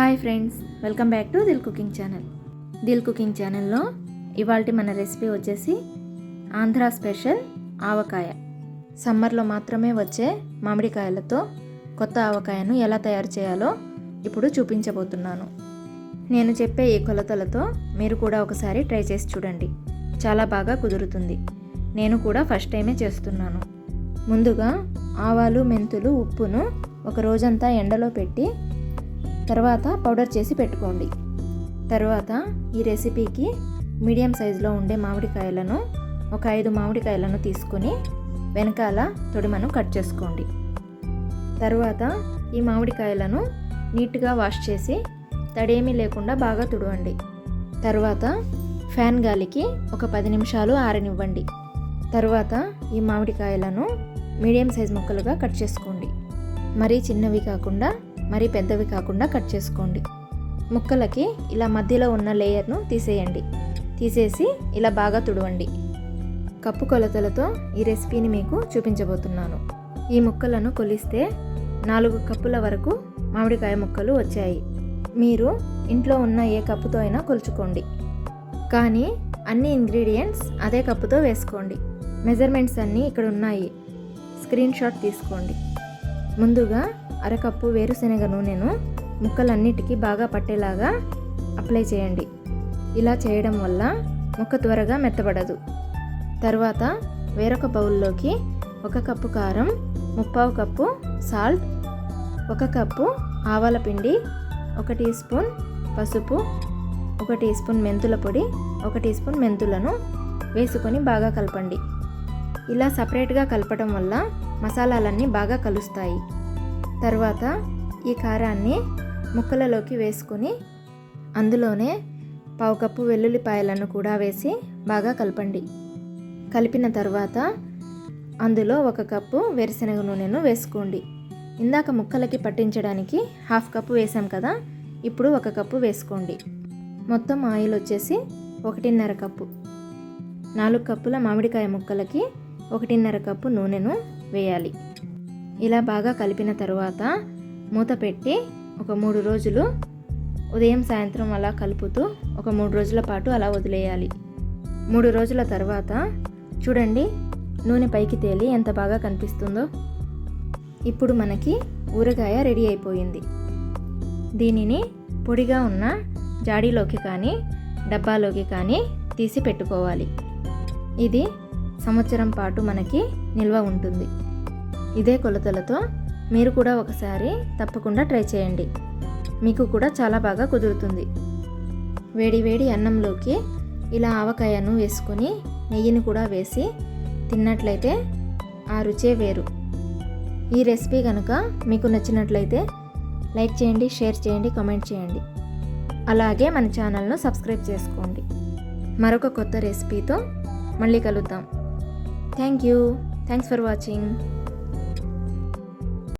Hi friends welcome back to Dil cooking channel. Dil cooking ఛానల్లో ఇవాళ మన recipe వచ్చేసి ఆంధ్ర స్పెషల్ ఆవకాయ. సమ్మర్లో మాత్రమే వచ్చే మామిడికాయలతో కొత్త ఆవకాయను ఎలా తయారు చేయాలో ఇప్పుడు చూపించబోతున్నాను. నేను చెప్పే ఈ కొలతలతో మీరు కూడా ఒకసారి ట్రై చేసి చూడండి. చాలా బాగా కుదురుతుంది. నేను కూడా ఫస్ట్ టైమే చేస్తున్నాను. ముందుగా ఆవాలు మెంతులు ఉప్పును ఒక రోజంతా ఎండలో పెట్టి తర్వాత పౌడర్ చేసి పెట్టుకోండి. తర్వాత ఈ రెసిపీకి మీడియం సైజులో ఉండే మామిడికాయలను ఒక ఐదు మామిడికాయలను తీసుకొని వెనకాల తొడిమను కట్ చేసుకోండి. తర్వాత ఈ మామిడికాయలను నీట్గా వాష్ చేసి తడేమీ లేకుండా బాగా తుడవండి. తర్వాత ఫ్యాన్ గాలికి ఒక పది నిమిషాలు ఆరనివ్వండి. తర్వాత ఈ మామిడికాయలను మీడియం సైజ్ ముక్కలుగా కట్ చేసుకోండి. మరీ చిన్నవి కాకుండా మరి పెద్దవి కాకుండా కట్ చేసుకోండి. ముక్కలకి ఇలా మధ్యలో ఉన్న లేయర్ను తీసేయండి. తీసేసి ఇలా బాగా తుడవండి. కప్పు కొలతలతో ఈ రెసిపీని మీకు చూపించబోతున్నాను. ఈ ముక్కలను కొలిస్తే నాలుగు కప్పుల వరకు మామిడికాయ ముక్కలు వచ్చాయి. మీరు ఇంట్లో ఉన్న ఏ కప్పుతో అయినా కొలుచుకోండి. కానీ అన్ని ఇంగ్రీడియంట్స్ అదే కప్పుతో వేసుకోండి. మెజర్మెంట్స్ అన్నీ ఇక్కడ ఉన్నాయి. స్క్రీన్ షాట్ తీసుకోండి. ముందుగా అరకప్పు వేరుశనగ నూనెను ముక్కలన్నిటికీ బాగా పట్టేలాగా అప్లై చేయండి. ఇలా చేయడం వల్ల ముక్క త్వరగా మెత్తబడదు. తర్వాత వేరొక బౌల్లోకి ఒక కప్పు కారం ముప్పావు కప్పు సాల్ట్ ఒక కప్పు ఆవాల పిండి ఒక టీ స్పూన్ పసుపు ఒక టీ స్పూన్ మెంతుల పొడి ఒక టీ స్పూన్ మెంతులను వేసుకొని బాగా కలపండి. ఇలా సపరేట్గా కలపడం వల్ల మసాలాలన్నీ బాగా కలుస్తాయి. తర్వాత ఈ కారాన్ని ముక్కలలోకి వేసుకొని అందులోనే పావు కప్పు వెల్లుల్లిపాయలను కూడా వేసి బాగా కలపండి. కలిపిన తర్వాత అందులో ఒక కప్పు వేరుశనగ నూనెను వేసుకోండి. ఇందాక ముక్కలకి పట్టించడానికి హాఫ్ కప్పు వేసాం కదా ఇప్పుడు ఒక కప్పు వేసుకోండి. మొత్తం ఆయిల్ వచ్చేసి ఒకటిన్నర కప్పు. నాలుగు కప్పుల మామిడికాయ ముక్కలకి ఒకటిన్నర కప్పు నూనెను వేయాలి. ఇలా బాగా కలిపిన తర్వాత మూత పెట్టి ఒక మూడు రోజులు ఉదయం సాయంత్రం అలా కలుపుతూ ఒక మూడు రోజుల పాటు అలా వదిలేయాలి. మూడు రోజుల తర్వాత చూడండి నూనె పైకి తేలి ఎంత బాగా కనిపిస్తుందో. ఇప్పుడు మనకి ఊరగాయ రెడీ అయిపోయింది. దీనిని పొడిగా ఉన్న జాడీలోకి కానీ డబ్బాలోకి కానీ తీసి పెట్టుకోవాలి. ఇది సంవత్సరం పాటు మనకి నిల్వ ఉంటుంది. ఇదే కొలతలతో మీరు కూడా ఒకసారి తప్పకుండా ట్రై చేయండి. మీకు కూడా చాలా బాగా కుదురుతుంది. వేడి వేడి అన్నంలోకి ఇలా ఆవకాయను వేసుకొని నెయ్యిని కూడా వేసి తిన్నట్లయితే ఆ రుచే వేరు. ఈ రెసిపీ కనుక మీకు నచ్చినట్లయితే లైక్ చేయండి షేర్ చేయండి కామెంట్ చేయండి. అలాగే మన ఛానల్ను సబ్స్క్రైబ్ చేసుకోండి. మరొక కొత్త రెసిపీతో మళ్ళీ కలుద్దాం. Thank you. Thanks for watching.